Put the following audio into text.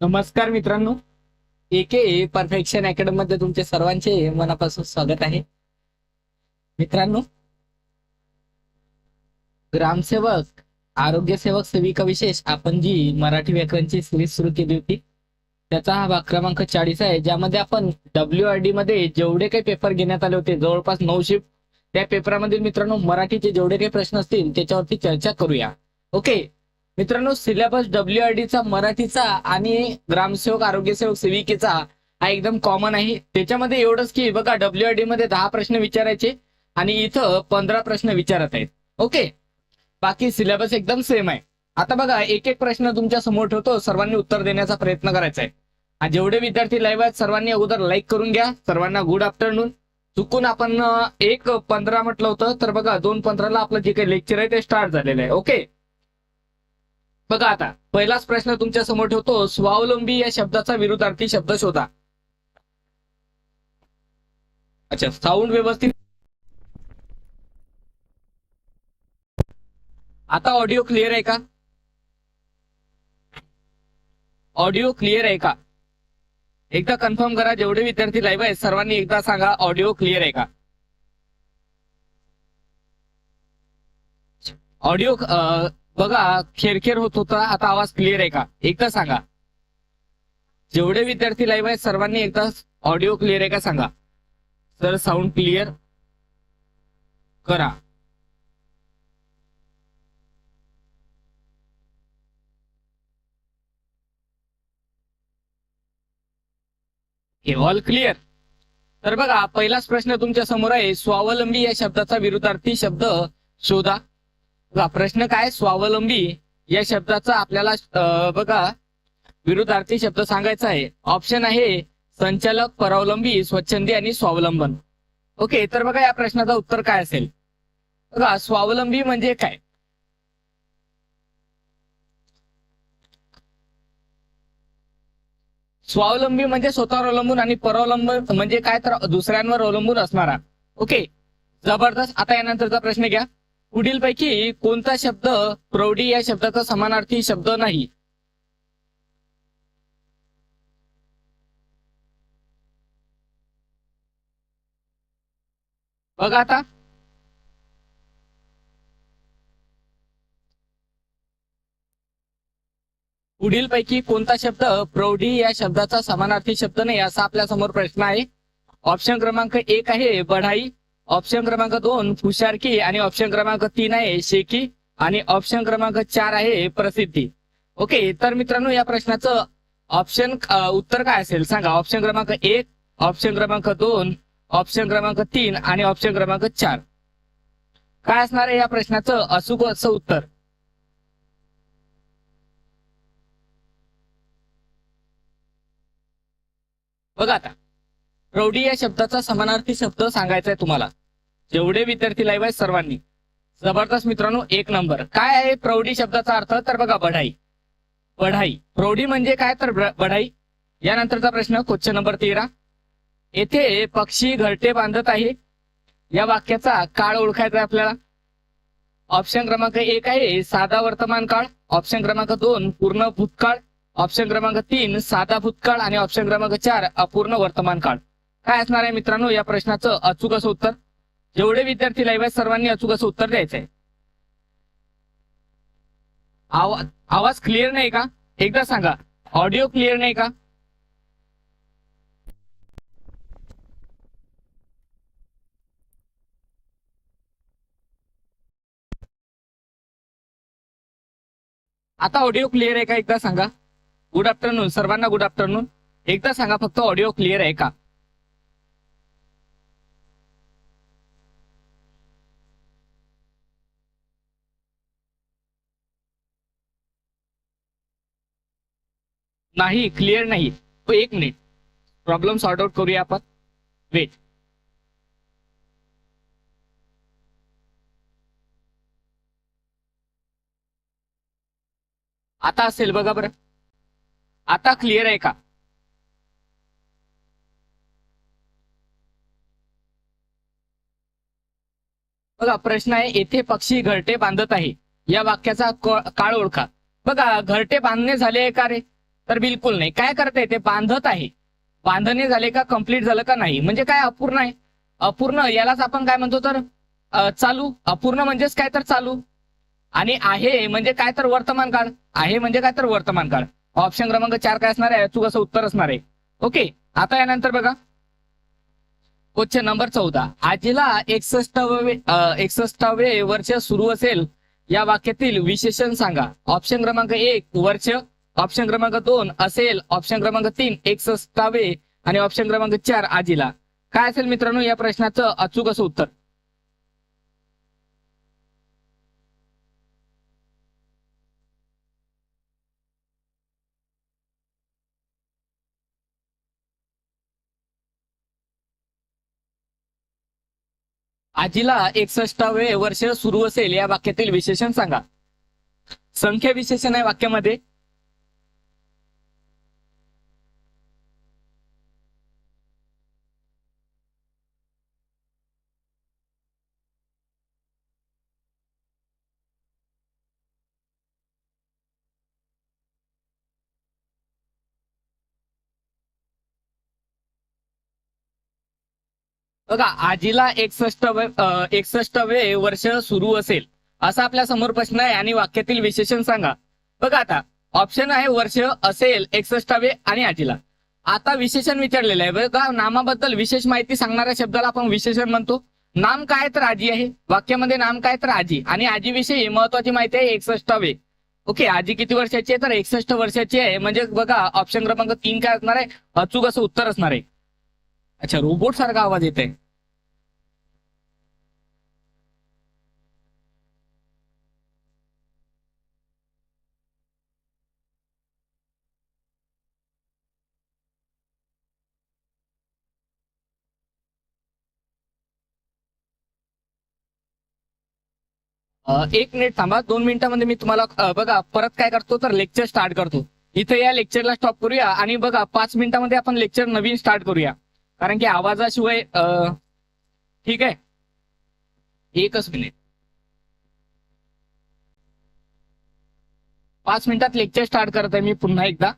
नमस्कार मित्रांनो. एके परफेक्शन अकॅडमी मध्ये तुमचे सर्वांचे मनापासून स्वागत आहे. मित्रांनो ग्रामसेवक आरोग्य सेवक सेविका विशेष आपण जी मराठी व्याकरणची सिरीज सुरू केली होती त्याचा हा भाग क्रमांक चाळीस आहे ज्यामध्ये आपण डब्ल्यू आर डी मध्ये जेवढे काही पेपर घेण्यात आले होते जवळपास नऊ शिफ्ट त्या पेपरामधील मित्रांनो मराठीचे जेवढे काही प्रश्न असतील त्याच्यावरती चर्चा करूया. ओके? मित्रांनो सिलेबस डब्ल्यू आर चा मराठीचा आणि ग्रामसेवक आरोग्यसेवक सेविकेचा हा एकदम कॉमन आहे. त्याच्यामध्ये एवढंच की बघा डब्ल्यू आर डी मध्ये दहा प्रश्न विचारायचे आणि इथं पंधरा प्रश्न विचारत आहेत. ओके बाकी सिलेबस एकदम सेम आहे. आता बघा एक एक प्रश्न तुमच्यासमोर ठेवतो. सर्वांनी उत्तर देण्याचा प्रयत्न करायचा आहे. आणि जेवढे विद्यार्थी लाईव्ह आहेत सर्वांनी अगोदर लाईक करून घ्या. सर्वांना गुड आफ्टरनून चुकून आपण एक पंधरा म्हटलं होतं तर बघा दोन पंधराला आपलं जे काही लेक्चर आहे ते स्टार्ट झालेलं आहे. ओके बघा आता पहिलाच प्रश्न तुमच्यासमोर ठेवतो. स्वावलंबी या शब्दाचा विरुद्धार्थी शब्द शोधा. अच्छा साऊंड व्यवस्थित. आता ऑडिओ क्लिअर आहे का? ऑडिओ क्लिअर आहे का? एकदा कन्फर्म करा जेवढे विद्यार्थी लाईव्ह आहेत सर्वांनी एकदा सांगा ऑडिओ क्लिअर आहे का? ऑडिओ बघा खेरखेर होत होता आता आवाज क्लिअर आहे का? एकदा सांगा. जेवढे विद्यार्थी लाईव्ह आहेत सर्वांनी एकदा ऑडिओ क्लिअर आहे का सांगा? सर साऊंड क्लिअर करा. ऑल क्लिअर तर बघा पहिलाच प्रश्न तुमच्यासमोर आहे. स्वावलंबी या शब्दाचा विरुद्धार्थी शब्द शोधा. प्रश्न काय? स्वावलंबी या शब्दाचा आपल्याला बघा विरुद्धार्थी शब्द सांगायचा आहे. ऑप्शन आहे संचालक परावलंबी स्वच्छंदी आणि स्वावलंबन. ओके तर बघा या प्रश्नाचं उत्तर काय असेल? बघा स्वावलंबी म्हणजे काय? स्वावलंबी म्हणजे स्वतःवर अवलंबून आणि परावलंबन म्हणजे काय? तर दुसऱ्यांवर अवलंबून असणारा. ओके जबरदस्त. आता यानंतरचा प्रश्न घ्या. पुढीलपैकी कोणता शब्द प्रौढी या शब्दाचा समानार्थी शब्द नाही? बघा आता. पुढीलपैकी कोणता शब्द प्रौढी या शब्दाचा समानार्थी शब्द नाही असा आपल्यासमोर प्रश्न आहे. ऑप्शन क्रमांक एक आहे बढाई. ऑप्शन क्रमांक दोन हुशारकी आणि ऑप्शन क्रमांक तीन आहे शेकी आणि ऑप्शन क्रमांक चार आहे प्रसिद्धी. ओके तर मित्रांनो या प्रश्नाचं ऑप्शन उत्तर काय असेल? सांगा. ऑप्शन क्रमांक एक ऑप्शन क्रमांक दोन ऑप्शन क्रमांक तीन आणि ऑप्शन क्रमांक चार. काय असणार आहे या प्रश्नाचं अचूक असं उत्तर? बघा आता. प्रौढी या शब्दाचा समानार्थी शब्द सांगायचा आहे तुम्हाला. जेवढे विद्यार्थी लाईव्ह आहेत सर्वांनी. जबरदस्त मित्रांनो एक नंबर काय आहे प्रौढी शब्दाचा अर्थ? तर बघा बढाई. बढाई. प्रौढी म्हणजे काय? तर बढाई. यानंतरचा प्रश्न क्वेश्चन नंबर तेरा. येथे पक्षी घरटे बांधत आहे. या वाक्याचा काळ ओळखायचा आहे आपल्याला. ऑप्शन क्रमांक एक आहे साधा वर्तमान काळ. ऑप्शन क्रमांक दोन पूर्ण भूतकाळ. ऑप्शन क्रमांक तीन साधा भूतकाळ. आणि ऑप्शन क्रमांक चार अपूर्ण वर्तमान काळ. काय असणार आहे मित्रांनो या प्रश्नाचं अचूक असं उत्तर? जेवढे विद्यार्थी लाईव्ह आहेत सर्वांनी अचूक असं उत्तर द्यायचं आहे आवाज आवाज क्लिअर नाही का? एकदा सांगा. ऑडिओ क्लिअर नाही का? आता ऑडिओ क्लिअर आहे का? एकदा सांगा. गुड आफ्टरनून सर्वांना गुड आफ्टरनून एकदा सांगा फक्त ऑडिओ क्लिअर आहे का? नाही क्लिअर नाही. तो एक मिनिट प्रॉब्लेम सॉर्ट आउट करूया आपण. वेट आता असेल बघा बरं. आता क्लिअर आहे का? बघा प्रश्न आहे येथे पक्षी घरटे बांधत आहे. या वाक्याचा काळ ओळखा. बघा घरटे बांधणे झाले आहे का रे? तर बिलकुल नाही. काय करते ते बांधत आहे. बांधणे झाले का कंप्लीट झालं का नाही? म्हणजे काय अपूर्ण आहे? अपूर्ण यालाच आपण काय म्हणतो तर चालू. अपूर्ण म्हणजेच काय तर चालू. आणि आहे म्हणजे काय तर वर्तमान काळ. आहे म्हणजे काय तर वर्तमान काळ. ऑप्शन क्रमांक चार काय असणार आहे? चूक असं उत्तर असणार आहे. ओके आता यानंतर बघा. क्वेश्चन नंबर चौदा. आजीला एकसष्टावे एकसष्टावे वर्ष सुरू असेल या वाक्यातील विशेषण सांगा. ऑप्शन क्रमांक एक वर्ष. ऑप्शन क्रमांक दोन असेल ऑप्शन क्रमांक तीन एकसष्टावे आणि ऑप्शन क्रमांक चार आजीला. काय असेल मित्रांनो या प्रश्नाचं अचूक असं उत्तर? आजीला एकसष्टावे वर्ष सुरू असेल या वाक्यातील विशेषण सांगा. संख्या विशेषण आहे वाक्यामध्ये. बघा आजीला एकसष्ट एकसष्टवे वर्ष सुरू असेल असा आपल्यासमोर प्रश्न आहे आणि वाक्यातील विशेषण सांगा. बघा आता ऑप्शन आहे वर्ष असेल एकसष्टावे आणि आजीला. आता विशेषण विचारलेलं आहे. बघा नामाबद्दल विशेष माहिती सांगणाऱ्या शब्दाला आपण विशेषण म्हणतो. नाम काय तर आजी आहे? वाक्यामध्ये नाम काय तर आजी. आणि आजीविषयी महत्वाची माहिती आहे एकसष्टावे ओके आजी किती वर्षाची आहे? तर एकसष्ट वर्षाची आहे. म्हणजे बघा ऑप्शन क्रमांक तीन काय असणार आहे? अचूक असं उत्तर असणार आहे. अच्छा रोबोट सारखा आवाज येत आहे एक मिनिट थांबा दोन मिनिटांमध्ये मी तुम्हाला बघा परत काय करतो तर लेक्चर स्टार्ट करतो. इथे या लेक्चरला स्टॉप करूया आणि बघा पाच मिनिटांमध्ये आपण लेक्चर नवीन स्टार्ट करूया. कारण की आवाजाशिवाय ठीक आहे. एकच मिनिट. पाच मिनिटात लेक्चर स्टार्ट करत आहे मी पुन्हा एकदा.